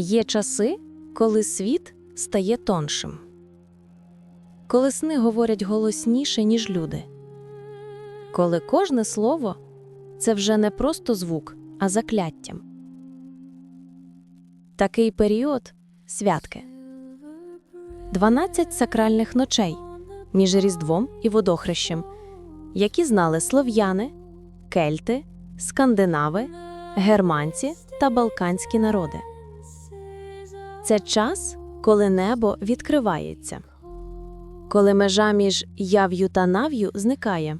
Є часи, коли світ стає тоншим, коли сни говорять голосніше, ніж люди, коли кожне слово це вже не просто звук, а закляттям. Такий період святки. 12 сакральних ночей між Різдвом і водохрещем, які знали слов'яни, кельти, скандинави, германці та балканські народи. Це час, коли небо відкривається, коли межа між яв'ю та нав'ю зникає,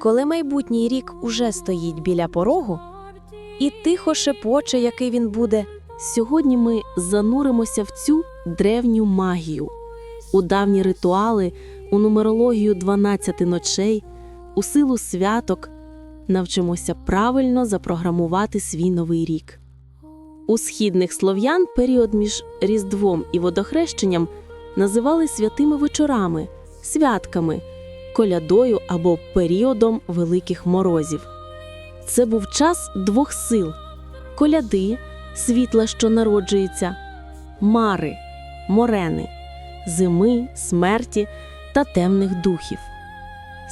коли майбутній рік уже стоїть біля порогу і тихо шепоче, який він буде. Сьогодні ми зануримося в цю древню магію, у давні ритуали, у нумерологію 12 ночей, у силу святок, навчимося правильно запрограмувати свій новий рік. У східних слов'ян період між Різдвом і водохрещенням називали святими вечорами, святками, колядою або періодом великих морозів. Це був час двох сил коляди світла, що народжується, мари, морени, зими, смерті та темних духів.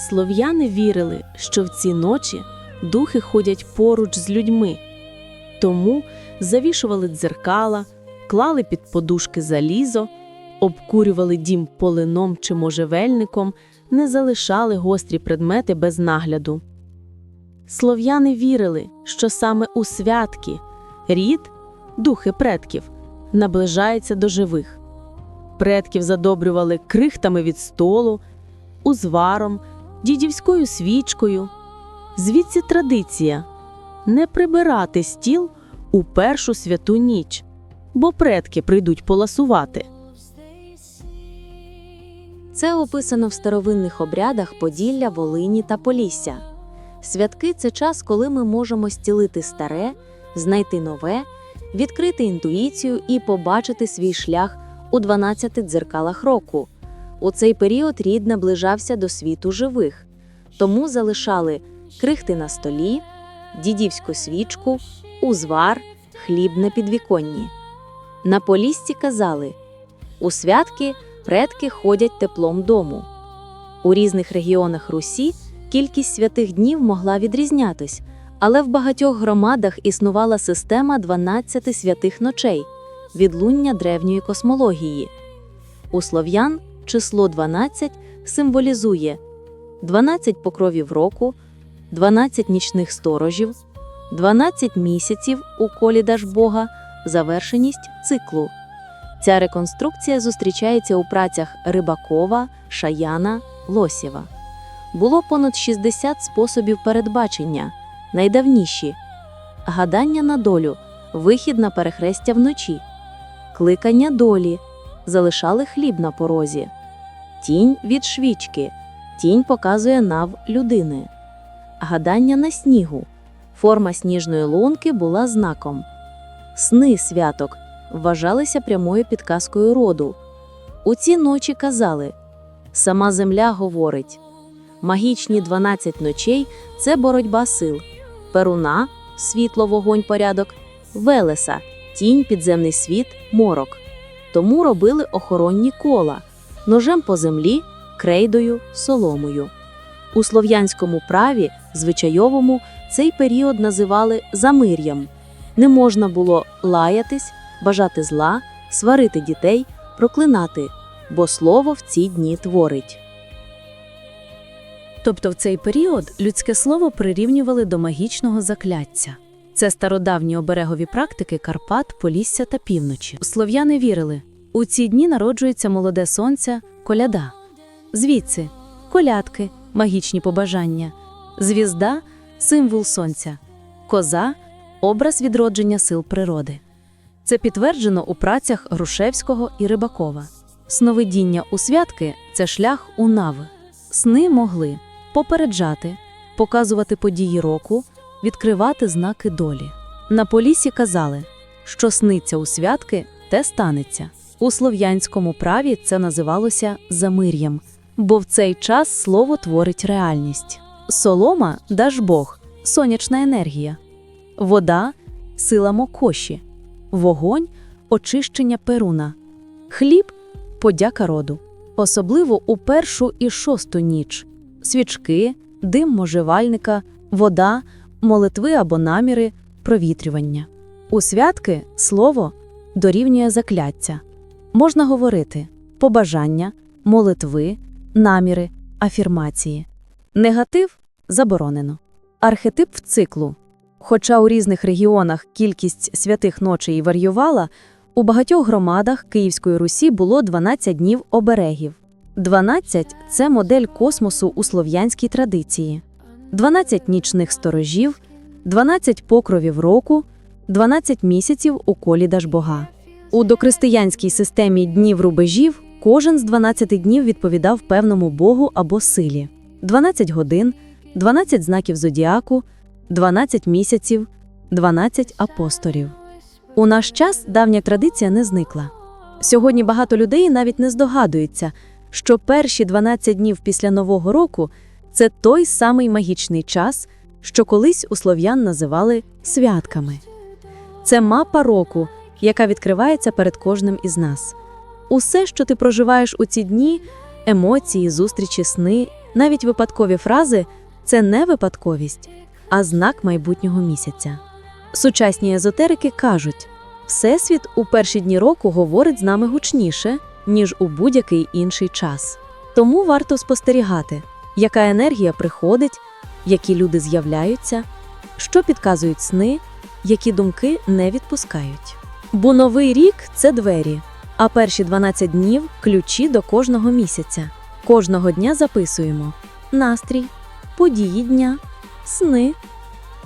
Слов'яни вірили, що в ці ночі духи ходять поруч з людьми, тому завішували дзеркала, клали під подушки залізо, обкурювали дім полином чи можжевельником, не залишали гострі предмети без нагляду. Слов'яни вірили, що саме у святки рід, духи предків, наближається до живих. Предків задобрювали крихтами від столу, узваром, дідівською свічкою. Звідси традиція не прибирати стіл у першу святу ніч, бо предки прийдуть поласувати. Це описано в старовинних обрядах Поділля, Волині та Полісся. Святки це час, коли ми можемо зцілити старе, знайти нове, відкрити інтуїцію і побачити свій шлях у 12 дзеркалах року. У цей період рід наближався до світу живих, тому залишали крихти на столі, дідівську свічку, узвар, хліб на підвіконні. На Поліссі казали у святки предки ходять теплом дому. У різних регіонах Русі кількість святих днів могла відрізнятись, але в багатьох громадах існувала система 12 святих ночей відлуння древньої космології. У слов'ян число 12 символізує 12 покровів року, 12 нічних сторожів, 12 місяців у колі Дажбога, завершеність циклу. Ця реконструкція зустрічається у працях Рибакова, Шаяна, Лосєва. Було понад 60 способів передбачення, найдавніші гадання на долю, вихід на перехрестя вночі, кликання долі, залишали хліб на порозі, тінь від швічки, тінь показує нав людини, гадання на снігу, форма сніжної лунки була знаком, сни святок вважалися прямою підказкою роду. У ці ночі казали сама земля говорить магічні 12 ночей це боротьба сил, перуна світло, вогонь, порядок, велеса, тінь, підземний світ, морок. Тому робили охоронні кола ножем по землі, крейдою, соломою. У слов'янському праві, звичайовому, цей період називали замир'ям. Не можна було лаятись, бажати зла, сварити дітей, проклинати, бо слово в ці дні творить. Тобто в цей період людське слово прирівнювали до магічного закляття. Це стародавні оберегові практики Карпат, Полісся та півночі. Слов'яни вірили, у ці дні народжується молоде сонце, коляда. Звідси колядки, магічні побажання, звізда символ сонця, коза образ відродження сил природи. Це підтверджено у працях Грушевського і Рибакова. Сновидіння у святки це шлях у нави. Сни могли попереджати, показувати події року, відкривати знаки долі. На полісі казали, що сниться у святки, те станеться. У слов'янському праві це називалося замир'ям, бо в цей час слово творить реальність. Солома даж Бог, сонячна енергія, вода сила мокоші, вогонь очищення перуна, хліб подяка роду, особливо у першу і шосту ніч, свічки, дим моживальника, вода, молитви або наміри, провітрювання. У святки слово дорівнює закляття. Можна говорити побажання, молитви, наміри, афірмації. Негатив заборонено. Архетип циклу. Хоча у різних регіонах кількість святих ночей варіювала, у багатьох громадах Київської Русі було 12 днів оберегів. 12 – це модель космосу у слов'янській традиції. 12 нічних сторожів, 12 покровів року, 12 місяців у колі Дажбога. У докристиянській системі днів рубежів кожен з 12 днів відповідав певному богу або силі. 12 годин, 12 знаків зодіаку, 12 місяців, 12 апостолів. У наш час давня традиція не зникла. Сьогодні багато людей навіть не здогадуються, що перші 12 днів після Нового року це той самий магічний час, що колись у слов'ян називали святками. Це мапа року, яка відкривається перед кожним із нас. Усе, що ти проживаєш у ці дні, емоції, зустрічі, сни, навіть випадкові фрази це не випадковість, а знак майбутнього місяця. Сучасні езотерики кажуть, Всесвіт у перші дні року говорить з нами гучніше, ніж у будь-який інший час. Тому варто спостерігати, яка енергія приходить, які люди з'являються, що підказують сни, які думки не відпускають. Бо новий рік це двері, а перші 12 днів ключі до кожного місяця. Кожного дня записуємо настрій, події дня, сни,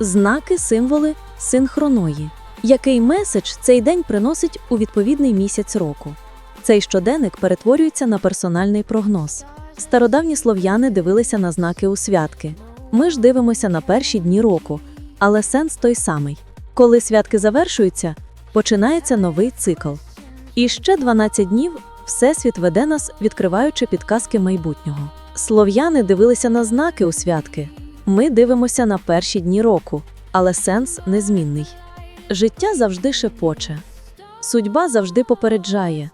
знаки, символи синхроної. Який меседж цей день приносить у відповідний місяць року? Цей щоденник перетворюється на персональний прогноз. Стародавні слов'яни дивилися на знаки у святки. Ми ж дивимося на перші дні року, але сенс той самий. Коли святки завершуються, починається новий цикл. І ще 12 днів Всесвіт веде нас, відкриваючи підказки майбутнього. Слов'яни дивилися на знаки у святки. Ми дивимося на перші дні року, але сенс незмінний. Життя завжди шепоче, судьба завжди попереджає.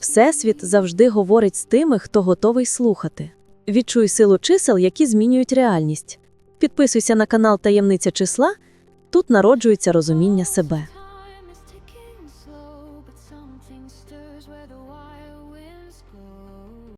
Всесвіт завжди говорить з тими, хто готовий слухати. Відчуй силу чисел, які змінюють реальність. Підписуйся на канал Таємниця числа. Тут народжується розуміння себе.